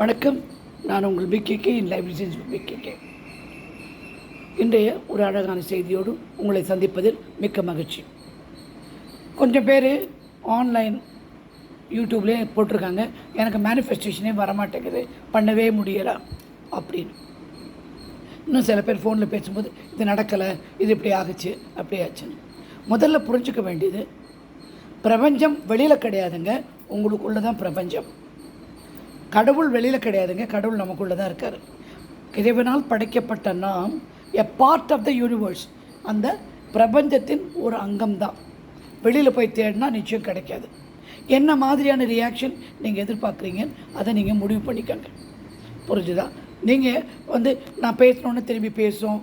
வணக்கம். நான் உங்கள் பிகேகே இன் லைஃப் டிசைன்ஸ் பிகேகே இன்றைய ஒரு அழகான செய்தியோடு உங்களை சந்திப்பதில் மிக்க மகிழ்ச்சி. கொஞ்சம் பேர் ஆன்லைன் யூடியூப்லேயே போட்டிருக்காங்க. எனக்கு மேனிஃபெஸ்டேஷனே வரமாட்டேங்குது. பண்ணவே முடியலை அப்படின்னு. இன்னும் சில பேர் ஃபோனில் பேசும்போது இது நடக்கலை இது இப்படி ஆகுச்சு அப்படி ஆச்சுன்னு. முதல்ல புரிஞ்சுக்க வேண்டியது பிரபஞ்சம் வெளியில் கிடையாதுங்க. உங்களுக்குள்ள தான் பிரபஞ்சம். கடவுள் வெளியில் கிடையாதுங்க. கடவுள் நமக்குள்ளே தான் இருக்கார். இறைவனால் படைக்கப்பட்ட நாம் a part of the universe அந்த பிரபஞ்சத்தின் ஒரு அங்கம்தான். வெளியில் போய் தேடினா நிச்சயம் கிடைக்காது. என்ன மாதிரியான ரியாக்ஷன் நீங்கள் எதிர்பார்க்குறீங்க அதை நீங்கள் முடிவு பண்ணிக்கோங்க. புரிஞ்சுதா? நீங்கள் வந்து நான் பேசணுன்னு திரும்பி பேசும்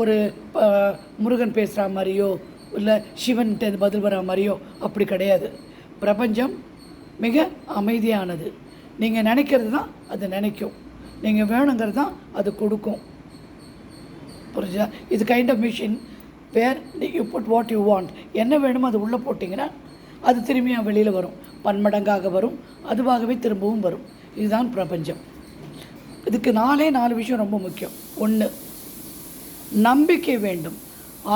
ஒரு முருகன் பேசுகிற மாதிரியோ இல்லை சிவன்கிட்ட பதில் வர மாதிரியோ அப்படி கிடையாது. பிரபஞ்சம் மிக அமைதியானது. நீங்கள் நினைக்கிறது தான் அது நினைக்கும். நீங்கள் வேணுங்கிறது தான் அது கொடுக்கும். புரிஞ்சா இது kind of machine where you put what you want என்ன வேணுமோ அது உள்ளே போட்டிங்கன்னா அது திரும்பியும் வெளியில் வரும். பன்மடங்காக வரும். அதுவாகவே திரும்பவும் வரும். இதுதான் பிரபஞ்சம். இதுக்கு நாலே நாலு விஷயம் ரொம்ப முக்கியம். ஒன்று நம்பிக்கை வேண்டும்.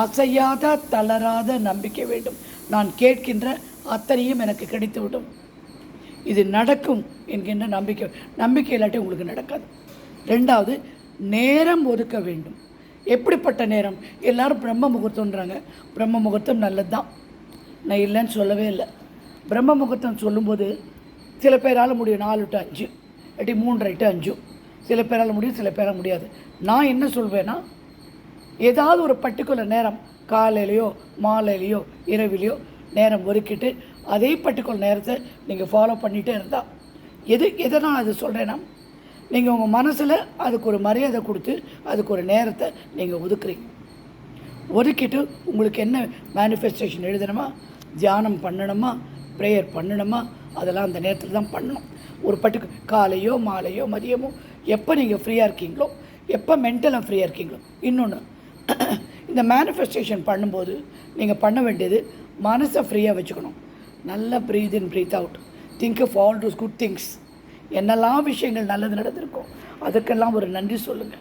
அசையாத தளராத நம்பிக்கை வேண்டும். நான் கேட்கின்ற அத்தனையும் எனக்கு கிடைத்துவிடும். இது நடக்கும் என்கின்ற நம்பிக்கை நம்பிக்கை இல்லாட்டி உங்களுக்கு நடக்காது. ரெண்டாவது நேரம் ஒதுக்க வேண்டும். எப்படிப்பட்ட நேரம்? எல்லாரும் பிரம்ம முகூர்த்தம்ன்றாங்க. பிரம்ம முகூர்த்தம் நல்லது தான் நான் இல்லைன்னு சொல்லவே இல்லை. பிரம்ம முகூர்த்தம் சொல்லும்போது சில பேரால் முடியும் நாலு டு அஞ்சு இல்லாட்டி மூன்று டு அஞ்சு. சில பேரால் முடியும் சில பேரால் முடியாது. நான் என்ன சொல்வேன்னா ஏதாவது ஒரு பர்டிகுலர் நேரம் காலையிலையோ மாலையிலையோ இரவிலையோ நேரம் ஒதுக்கிட்டு அதே பர்டிகுலர் நேரத்தை நீங்கள் ஃபாலோ பண்ணிகிட்டே இருந்தால் எது எதை நான் அது சொல்கிறேன்னா நீங்கள் உங்கள் மனசில் அதுக்கு ஒரு மரியாதை கொடுத்து அதுக்கு ஒரு நேரத்தை நீங்கள் ஒதுக்குறீங்க. ஒதுக்கிட்டு உங்களுக்கு என்ன மேனிஃபெஸ்டேஷன் எழுதணுமா தியானம் பண்ணணுமா ப்ரேயர் பண்ணணுமா அதெல்லாம் அந்த நேரத்தில் தான் பண்ணணும். ஒரு பட்டுக்கு காலையோ மாலையோ மதியமோ எப்போ நீங்கள் ஃப்ரீயாக இருக்கீங்களோ எப்போ மென்டலாக ஃப்ரீயாக இருக்கீங்களோ இன்னொன்று இந்த மேனிஃபெஸ்டேஷன் பண்ணும்போது நீங்கள் பண்ண வேண்டியது மனசை ஃப்ரீயாக வச்சுக்கணும். நல்லா breathe in breathe out think of all those good things என்னெல்லாம் விஷயங்கள் நல்லது நடந்திருக்கோ அதுக்கெல்லாம் ஒரு நன்றி சொல்லுங்கள்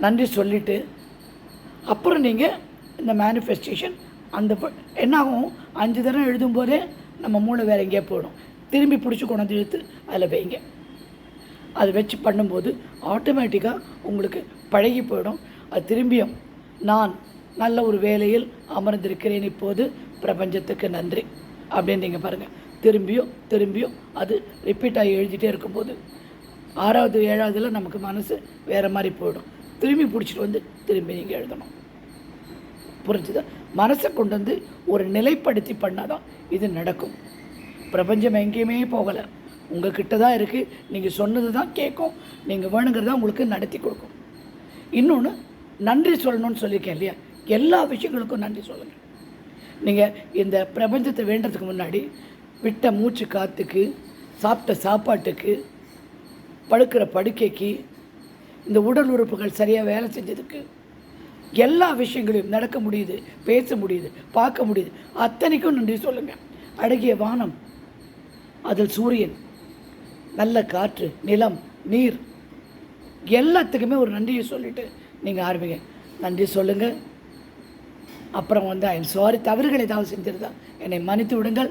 நன்றி சொல்லிவிட்டு அப்புறம் நீங்கள் இந்த மேனிஃபெஸ்டேஷன் அந்த ப- என்ன அஞ்சு தடவை எழுதும்போதே நம்ம மூளை வேறு எங்கேயே போயிடும். திரும்பி பிடிச்சி கொண்டாந்து இழுத்து அதில் வைங்க. அது வச்சு பண்ணும்போது ஆட்டோமேட்டிக்காக உங்களுக்கு பழகி போயிடும். அது திரும்பியும் நான் நல்ல ஒரு வேலையில் அமர்ந்திருக்கிறேன் இப்போது. பிரபஞ்சத்துக்கு நன்றி. அப்படின்னு நீங்கள் பாருங்கள் திரும்பியும் திரும்பியும் அது ரிப்பீட் ஆகி எழுதிட்டே இருக்கும்போது ஆறாவது ஏழாவதுல நமக்கு மனசு வேறு மாதிரி போயிடும். திரும்பி பிடிச்சிட்டு வந்து திரும்பி நீங்கள் எழுதணும். புரிஞ்சுதா? மனசை கொண்டு வந்து ஒரு நிலைப்படுத்தி பண்ணாதான் இது நடக்கும். பிரபஞ்சம் எங்கேயுமே போகலை. உங்ககிட்ட தான் இருக்குது நீங்கள் சொன்னது தான் கேட்கும். நீங்கள் வேணுங்கிறத உங்களுக்கு நடத்தி கொடுக்கும். இன்னொன்று நன்றி சொல்லணும்னு சொல்லியிருக்கேன் இல்லையா? எல்லா விஷயங்களுக்கும் நன்றி சொல்லுங்கள் நீங்கள் இந்த பிரபஞ்சத்தை வேண்டதுக்கு முன்னாடி விட்ட மூச்சு காற்றுக்கு சாப்பிட்ட சாப்பாட்டுக்கு படுக்கிற படுக்கைக்கு இந்த உடல் உறுப்புகள் சரியாக வேலை செஞ்சதுக்கு எல்லா விஷயங்களையும் நடக்க முடியுது பேச முடியுது பார்க்க முடியுது. அத்தனைக்கும் நன்றி சொல்லுங்கள் அழகிய வானம் அதில் சூரியன் நல்ல காற்று நிலம் நீர் எல்லாத்துக்குமே ஒரு நன்றியை சொல்லிவிட்டு நீங்கள் ஆரம்பிங்க. நன்றி சொல்லுங்கள் அப்புறம் வந்து ஐம் சாரி தவறுகள் ஏதாவது செஞ்சிருந்தா என்னை மன்னித்து விடுங்கள்.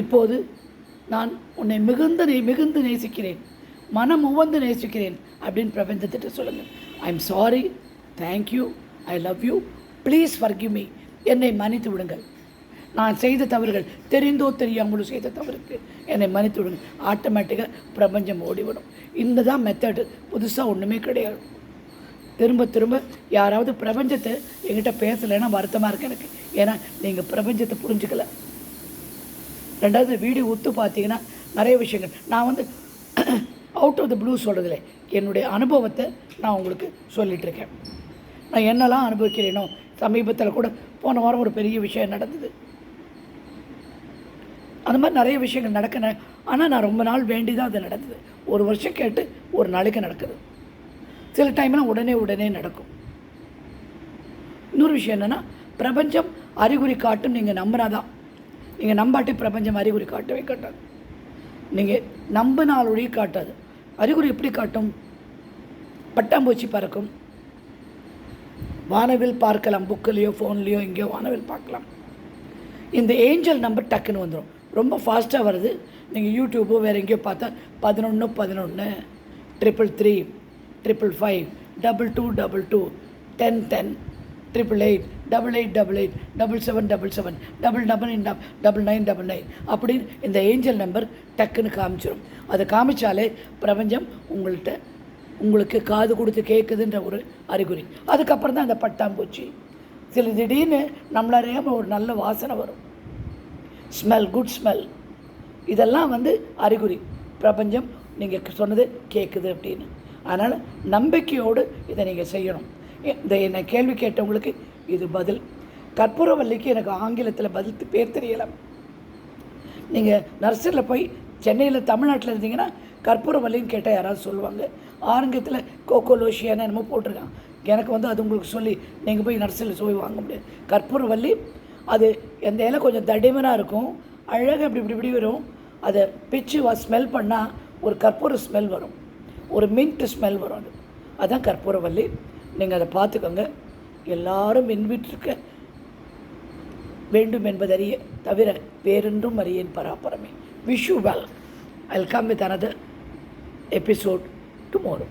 இப்போது நான் உன்னை மிகுந்த நே மிகுந்து நேசிக்கிறேன். மனம் உவந்து நேசிக்கிறேன் அப்படின்னு பிரபஞ்சத்திட்ட சொல்லுங்கள் I am sorry thank you I love you please forgive me என்னை மன்னித்து விடுங்கள். நான் செய்த தவறுகள் தெரிந்தோ தெரியாமலோ செய்த தவறுக்கு என்னை மன்னித்து விடுங்க ஆட்டோமேட்டிக்காக பிரபஞ்சம் ஓடிவிடும். இந்த தான் மெத்தடு புதுசாக ஒன்றுமே கிடையாது. திரும்ப திரும்ப யாராவது பிரபஞ்சத்தை என்கிட்ட பேசலைன்னா வருத்தமாக இருக்கு எனக்கு. ஏன்னா நீங்கள் பிரபஞ்சத்தை புரிஞ்சுக்கல. ரெண்டாவது வீடியோ ஒத்து பார்த்தீங்கன்னா நிறைய விஷயங்கள். நான் வந்து அவுட் ஆஃப் த ப்ளூ சொல்கிறதில்ல என்னுடைய அனுபவத்தை நான் உங்களுக்கு சொல்லிகிட்ருக்கேன் இருக்கேன் நான் என்னெல்லாம் அனுபவிக்கிறேனோ சமீபத்தில் கூட போன வாரம் ஒரு பெரிய விஷயம் நடந்தது. அந்த மாதிரி நிறைய விஷயங்கள் நடக்க ஆனால் நான் ரொம்ப நாள் வேண்டி தான் அது நடந்தது. ஒரு வருஷம் கேட்டு ஒரு நாளைக்கு நடக்குது. சில டைம்லாம் உடனே உடனே நடக்கும். இன்னொரு விஷயம் என்னென்னா பிரபஞ்சம் அறிகுறி காட்டும் நீங்கள் நம்பினாதான் நீங்கள் நம்பாட்டி பிரபஞ்சம் அறிகுறி காட்டவே காட்டாது. நீங்கள் நம்பினால் காட்டாது. அறிகுறி எப்படி காட்டும்? பட்டாம்பூச்சி பறக்கும். வானவில் பார்க்கலாம் புக்கிலையோ ஃபோன்லேயோ எங்கேயோ வானவில் பார்க்கலாம். இந்த ஏஞ்சல் நம்பர் டக்குன்னு வந்துடும் ரொம்ப ஃபாஸ்ட்டாக வருது. நீங்கள் யூடியூப்போ வேறு எங்கேயோ பார்த்தா பதினொன்று பதினொன்று triple three triple five double two double two ten ten triple eight double eight double eight double seven double seven double double nine double nine double nine அப்படின்னு இந்த ஏஞ்சல் நம்பர் டக்குன்னு காமிச்சிடும் அதை காமிச்சாலே பிரபஞ்சம் உங்கள்கிட்ட உங்களுக்கு காது கொடுத்து கேட்குதுன்ற ஒரு அறிகுறி. அதுக்கப்புறம் தான் அந்த பட்டாம்பூச்சி சில திடீர்னு நம்மளறியாமல் ஒரு நல்ல வாசனை வரும். ஸ்மெல் குட் ஸ்மெல் இதெல்லாம் வந்து அறிகுறி. பிரபஞ்சம் நீங்கள் சொன்னது கேட்குது அப்படின்னு. அதனால் நம்பிக்கையோடு இதை நீங்கள் செய்யணும். இந்த என்னை கேள்வி கேட்டவங்களுக்கு இது பதில். கற்பூரவல்லிக்கு எனக்கு ஆங்கிலத்தில் பதில் பேர் தெரியலை. நீங்கள் நர்சரியில் போய் சென்னையில் தமிழ்நாட்டில் இருந்தீங்கன்னா கற்பூரவல்லின்னு கேட்டால் யாராவது சொல்லுவாங்க. ஆரங்கத்தில் கோகோலோஷியான்னு என்னமோ போட்டிருக்கான். எனக்கு வந்து அது உங்களுக்கு சொல்லி நீங்கள் போய் நர்சரியில் சொல்லி வாங்க முடியாது. கற்பூரவல்லி அது எந்த இலை கொஞ்சம் தடிமனாக இருக்கும். அழகாக இப்படி இப்படி இப்படி வரும். அதை பிச்சு வா ஸ்மெல் பண்ணால் ஒரு கற்பூர ஸ்மெல் வரும். ஒரு மின்ட் ஸ்மெல் வரும் அது. அதான் கற்பூரவல்லி நீங்கள் அதை பார்த்துக்கோங்க. எல்லாரும் என் வீட்டிற்கு வேண்டும் என்பதறிய தவிர வேறென்றும் அறியேன் பராபரமே wish you well I come with another episode tomorrow